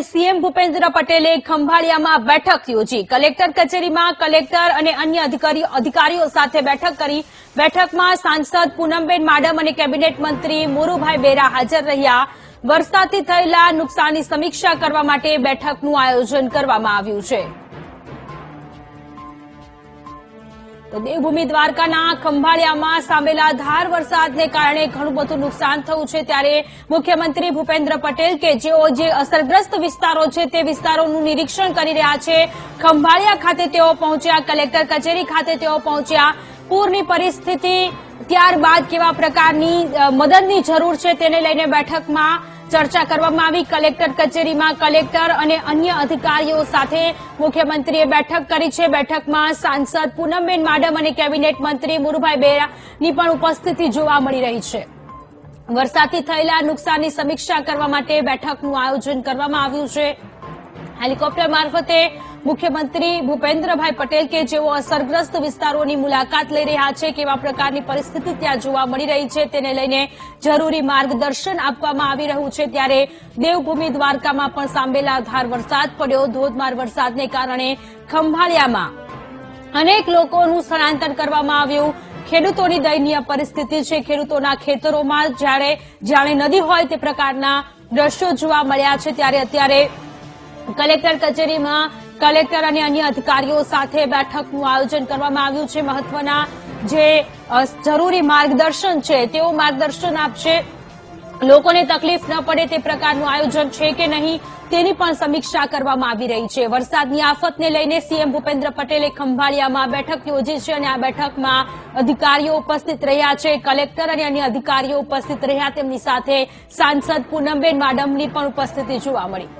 ગઈ સીએમ ભૂપેન્દ્ર પટેલે ખંભાળિયામાં બેઠક યોજી. કલેક્ટર કચેરીમાં કલેક્ટર અને અન્ય અધિકારીઓ સાથે બેઠક કરી. બેઠકમાં સાંસદ પૂનમબેન માડમ અને કેબિનેટ મંત્રી મોરુભાઈ બેરા હાજર રહ્યા. વરસાદથી થયેલા નુકસાનની સમીક્ષા કરવા માટે બેઠકનું આયોજન કરવામાં આવ્યું છે. તો દેવભૂમિ દ્વારકાના ખંભાળિયામાં સામેલા ધાર વરસાદને કારણે ઘણું બધું નુકસાન થયું છે. ત્યારે મુખ્યમંત્રી ભૂપેન્દ્ર પટેલ કે જેઓ જે અસરગ્રસ્ત વિસ્તારો છે તે વિસ્તારોનું નિરીક્ષણ કરી રહ્યા છે. ખંભાળિયા ખાતે તેઓ પહોંચ્યા, કલેક્ટર કચેરી ખાતે તેઓ પહોંચ્યા. પૂરની પરિસ્થિતિ ત્યારબાદ કેવા પ્રકારની મદદની જરૂર છે તેને લઈને બેઠકમાં ચર્ચા કરવામાં આવી. કલેક્ટર કચેરીમાં કલેક્ટર અને અન્ય અધિકારીઓ સાથે મુખ્યમંત્રીએ બેઠક કરી છે. બેઠકમાં સાંસદ પૂનમબેન માડમ અને કેબિનેટ મંત્રી મુરુભાઈ બેરાની પણ ઉપસ્થિતિ જોવા મળી રહી છે. વરસાદથી થયેલા નુકસાનની સમીક્ષા કરવા માટે બેઠકનું આયોજન કરવામાં આવ્યું છે. હેલિકોપ્ટર મારફતે મુખ્યમંત્રી ભૂપેન્દ્રભાઈ પટેલ કે જેઓ અસરગ્રસ્ત વિસ્તારોની મુલાકાત લઈ રહ્યા છે કેવા પ્રકારની પરિસ્થિતિ ત્યાં જોવા મળી રહી છે તેને લઈને જરૂરી માર્ગદર્શન આપવામાં આવી રહ્યું છે. ત્યારે દેવભૂમિ દ્વારકામાં પણ સાંભેલાધાર વરસાદ પડ્યો. ધોધમાર વરસાદને કારણે ખંભાળિયામાં અનેક લોકોનું સ્થળાંતર કરવામાં આવ્યું. ખેડૂતોની દયનીય પરિસ્થિતિ છે. ખેડૂતોના ખેતરોમાં જ્યારે જાણે નદી હોય તે પ્રકારના દ્રશ્યો જોવા મળ્યા છે. ત્યારે અત્યારે કલેક્ટર કચેરીમાં કલેક્ટર અને અન્ય અધિકારીઓ સાથે બેઠકનું આયોજન કરવામાં આવ્યું છે. મહત્વના જે જરૂરી માર્ગદર્શન છે, તેઓ માર્ગદર્શન આપશે. લોકોને તકલીફ ન પડે તે પ્રકારનું આયોજન છે કે નહીં, તેની પણ સમીક્ષા કરવામાં આવી રહી છે. વરસાદની આફતને લઈને સીએમ ભૂપેન્દ્ર પટેલે ખંભાળિયામાં બેઠક યોજી છે અને આ બેઠકમાં અધિકારીઓ ઉપસ્થિત રહ્યા છે. કલેક્ટર અને અન્ય અધિકારીઓ ઉપસ્થિત રહ્યા. તેમની સાથે સાંસદ પૂનમબેન માડમની પણ ઉપસ્થિતિ જોવા મળી.